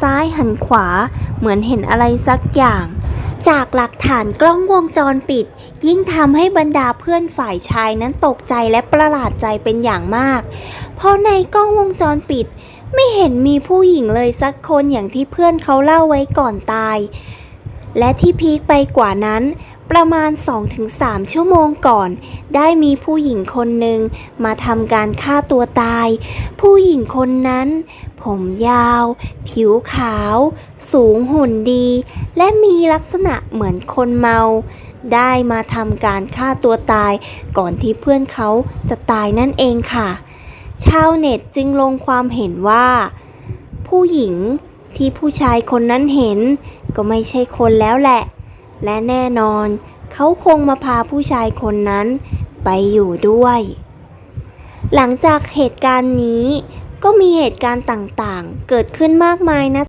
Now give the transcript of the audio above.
ซ้ายหันขวาเหมือนเห็นอะไรสักอย่าง จากหลักฐานกล้องวงจรปิด ยิ่งทำให้บรรดาเพื่อนฝ่ายชายนั้นตกใจและประหลาดใจเป็นอย่างมาก เพราะในกล้องวงจรปิด ไม่เห็นมีผู้หญิงเลยสักคนอย่างที่เพื่อนเขาเล่าไว้ก่อนตาย และที่พีคไปกว่านั้น ประมาณ 2-3 ชั่วโมงก่อน ได้มีผู้หญิงคนหนึ่งมาทำการฆ่าตัวตาย ผู้หญิงคนนั้น ผมยาว ผิวขาว สูงหุ่นดี และมีลักษณะเหมือนคนเมา ได้มาทำการฆ่าตัวตายก่อนที่เพื่อนเขาจะตายนั่นเองค่ะ ชาวเน็ตจึงลงความเห็นว่า ผู้หญิงที่ผู้ชายคนนั้นเห็น ก็ไม่ใช่คนแล้วแหละ และแน่นอน เขาคงมาพาผู้ชายคนนั้นไปอยู่ด้วย หลังจากเหตุการณ์นี้ก็มีเหตุการณ์ต่างๆ เกิดขึ้นมากมายนะ